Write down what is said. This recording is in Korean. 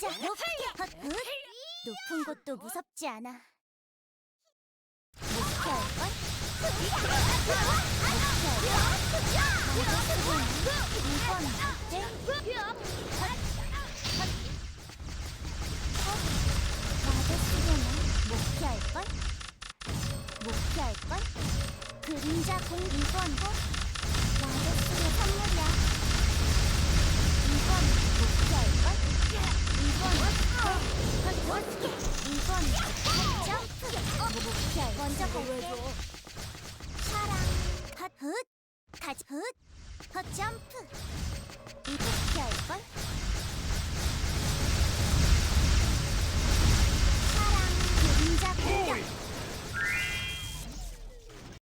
가자. 높게. 헛, 헛. 높은 곳도 무섭지 않아. 목표 할걸? 목표 이건 어때? 맞아 쓰려나? 목표 할걸? 목표 할걸? 그림자 공 2번 고 맞아 쓰려 선물이야. 2번 목표 할걸? 2번 어떻게? 2번 점프 목표 할 먼저 갈게 사랑 헛훗헛 점프 이 목표 할걸?